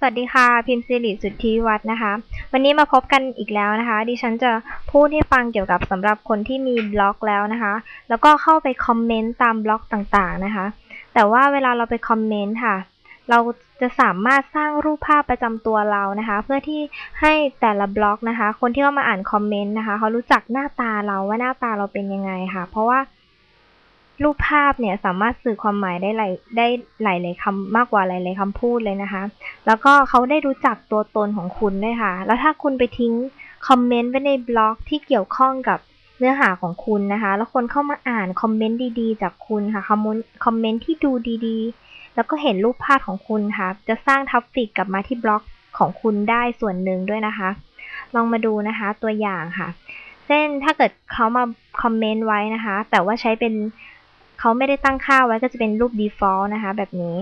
สวัสดีค่ะ พิมพ์สิริสุทธิวัฒน์นะคะ วันนี้มาพบกันอีกแล้วนะคะ ดิฉันจะพูดให้ฟังเกี่ยวกับสำหรับคนที่มีบล็อกแล้วนะคะ แล้วก็เข้าไปคอมเมนต์ตามบล็อกต่างๆนะคะ แต่ว่าเวลาเราไปคอมเมนต์ค่ะ เราจะสามารถสร้างรูปภาพประจำตัวเรานะคะ เพื่อที่ให้แต่ละบล็อกนะคะ คนที่เข้ามาอ่านคอมเมนต์นะคะ เขารู้จักหน้าตาเราว่าหน้าตาเราเป็นยังไงค่ะ เพราะว่า รูปภาพเนี่ยสามารถสื่อความหมายได้หลายได้หลายๆคำมากกว่าหลายๆคำพูดเลยนะคะ แล้วก็เขาได้รู้จักตัวตนของคุณด้วยค่ะ แล้วถ้าคุณไปทิ้งคอมเมนต์ไว้ในบล็อกที่เกี่ยวข้องกับเนื้อหาของคุณนะคะ แล้วคนเข้ามาอ่านคอมเมนต์ดีๆ จากคุณค่ะคอมเมนต์คอมเมนต์ที่ดูดีๆ แล้วก็เห็นรูปภาพของคุณค่ะ จะสร้างทัฟฟิกกลับมาที่บล็อกของคุณได้ส่วนหนึ่งด้วยนะคะ ลองมาดูนะคะตัวอย่างค่ะ เช่นถ้าเกิดเขามาคอมเมนต์ไว้นะคะ แต่ว่าใช้เป็น เขาไม่ได้ตั้งค่าไว้ก็จะเป็นรูป default นะคะ แบบนี้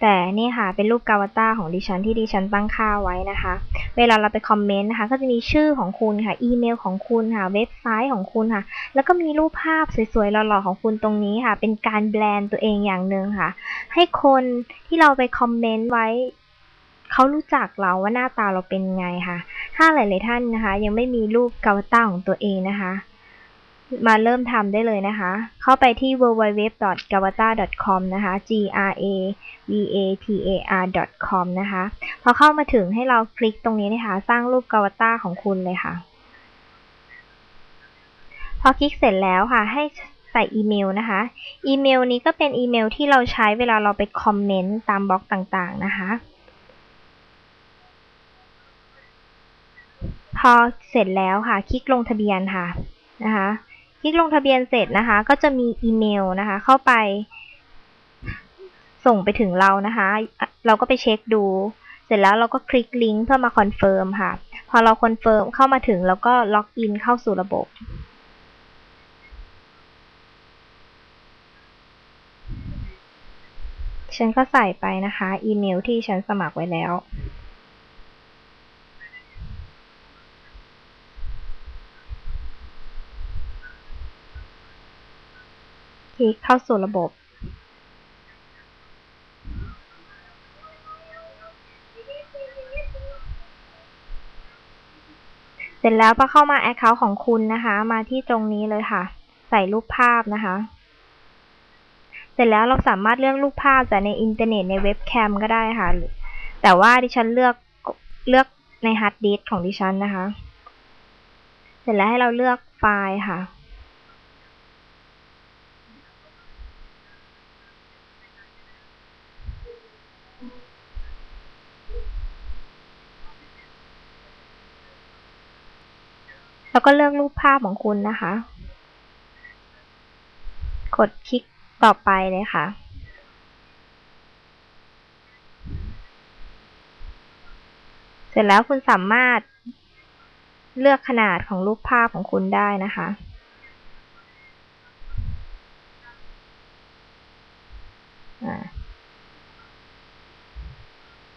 แต่นี่ค่ะเป็นรูปกาวตาของดิฉันที่ดิฉันตั้งค่าไว้นะคะ เวลาเราไปคอมเมนต์นะคะ ก็จะมีชื่อของคุณค่ะ อีเมลของคุณค่ะ เว็บไซต์ของคุณค่ะ แล้วก็มีรูปภาพสวยๆหล่อๆของคุณตรงนี้ค่ะ เป็นการแบรนด์ตัวเองอย่างหนึ่งค่ะ ให้คนที่เราไปคอมเมนต์ไว้เขารู้จักเราว่าหน้าตาเราเป็นไงค่ะ ถ้าหลาย ๆ ท่านนะคะ ยังไม่มีรูปกาวต้าของตัวเองนะคะ มาเริ่มทำได้เลยนะคะ เข้าไปที่ www.gavata.com นะคะ g r a v a t a r .com นะคะ พอเข้ามาถึงให้เราคลิกตรงนี้นะคะ สร้างรูปกาวตาของคุณเลยค่ะ พอคลิกเสร็จแล้วค่ะ ให้ใส่อีเมลนะคะ อีเมลนี้ก็เป็นอีเมลที่เราใช้เวลาเราไปคอมเมนต์ตามบล็อกต่างๆนะคะ พอเสร็จแล้วค่ะ คลิกลงทะเบียนค่ะนะคะ คลิกลงทะเบียนเสร็จนะคะ ก็จะมีอีเมลนะคะ เข้าไป ส่งไปถึงเรานะคะ เราก็ไปเช็คดู เสร็จแล้วเราก็คลิกลิงก์เพื่อมาคอนเฟิร์มค่ะ พอเราคอนเฟิร์มเข้ามาถึงแล้วก็ล็อกอินเข้าสู่ระบบฉันก็ใส่ไปนะคะ อีเมลที่ฉันสมัครไว้แล้ว ลิกเข้าสู่ระบบเสร็จแล้วก็เข้ามา Account ของคุณนะคะ มาที่ตรงนี้เลยค่ะ ใส่รูปภาพนะคะ เสร็จแล้วเราสามารถเลือกรูปภาพจากในอินเทอร์เน็ตในเว็บแคมก็ได้ค่ะ แต่ว่าดิฉันเลือกเลือกในฮาร์ดดิสของดิฉันนะคะ เสร็จแล้วให้เราเลือกไฟล์ค่ะ แล้วก็เลือกรูปภาพของคุณนะคะ กดคลิกต่อไปเลยค่ะ เสร็จแล้วคุณสามารถเลือกขนาดของรูปภาพของคุณได้นะคะ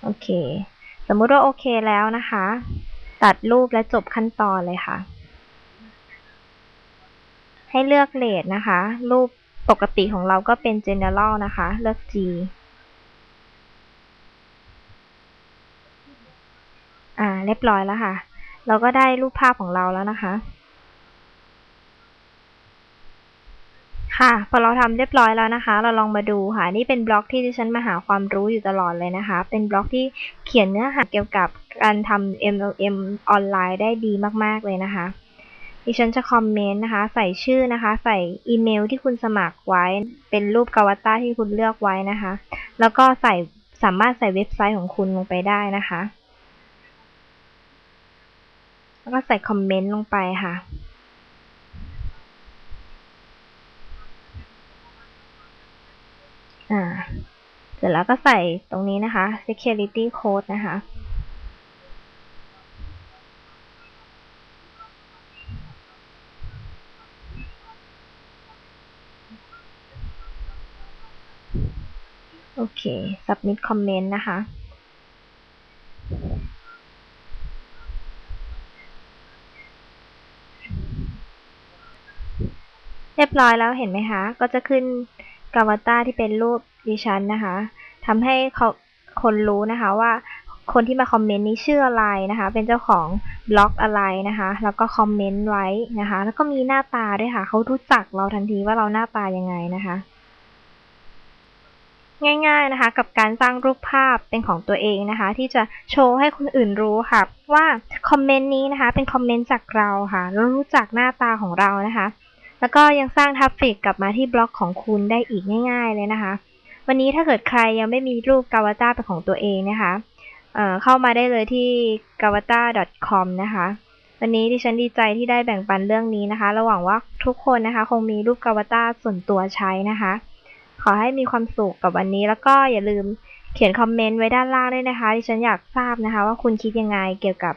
โอเค สมมุติว่าโอเคแล้วนะคะ ตัดรูปและจบขั้นตอนเลยค่ะ ให้เลือกเลทนะคะ รูปปกติของเราก็เป็น general นะคะ เลือก G อ่า เรียบร้อยแล้วค่ะ เราก็ได้รูปภาพของเราแล้วนะคะ ค่ะ พอเราทำเรียบร้อยแล้วนะคะ เราลองมาดูค่ะ นี่เป็นบล็อกที่ดิฉันมาหาความรู้อยู่ตลอดเลยนะคะ เป็นบล็อกที่เขียนเนื้อหาเกี่ยวกับการทำ MLM ออนไลน์ได้ดีมาก ๆ เลยนะคะ ดิฉันจะคอมเมนต์นะคะ ใส่ชื่อนะคะ ใส่อีเมลที่คุณสมัครไว้ เป็นรูปกาวตาที่คุณเลือกไว้นะคะ แล้วก็ใส่สามารถใส่เว็บไซต์ของคุณลงไปได้นะคะ แล้วก็ใส่คอมเมนต์ลงไปค่ะอ่าเสร็จแล้วก็ใส่ตรงนี้นะคะ security code นะคะ โอเค submit comment นะคะ เรียบร้อยแล้วเห็นไหมคะ ก็จะขึ้นกาวตาที่เป็นรูปดิฉันนะคะทำให้เขาคนรู้นะคะว่าคนที่มาคอมเมนต์นี้ชื่ออะไรนะคะ เป็นเจ้าของบล็อกอะไรนะคะ แล้วก็คอมเมนต์ไว้นะคะ แล้วก็มีหน้าตาด้วยค่ะ เขารู้จักเราทันทีว่าเราหน้าตายังไงนะคะ ง่ายๆนะคะ กับการสร้างรูปภาพเป็นของตัวเองนะคะ ที่จะโชว์ให้คนอื่นรู้ค่ะ ว่าคอมเมนต์นี้นะคะ เป็นคอมเมนต์จากเราค่ะแล้วรู้จักหน้าตาของเรานะคะ แล้วก็ยังสร้างทัฟฟิกกลับมาที่บล็อกของคุณได้อีกง่าย ๆ เลยนะคะ วันนี้ถ้าเกิดใครยังไม่มีรูปกาวต้าเป็นของตัวเองนะคะเเข้ามาได้เลยที่ gavata.com นะคะวันนี้ดิฉันดีใจที่ได้แบ่งปันเรื่องนี้นะคะ ระหว่างว่าทุกคนนะคะ คงมีรูปกาวตาส่วนตัวใช้นะคะ ขอให้มีความสุขกับวันนี้ แล้วก็อย่าลืมเขียนคอมเมนต์ไว้ด้านล่างด้วยนะคะดิฉันอยากทราบนะคะ ว่าคุณคิดยังไงเกี่ยวกับ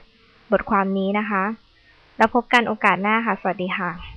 บทความนี้นะคะ แล้วพบกันโอกาสหน้าค่ะ สวัสดีค่ะ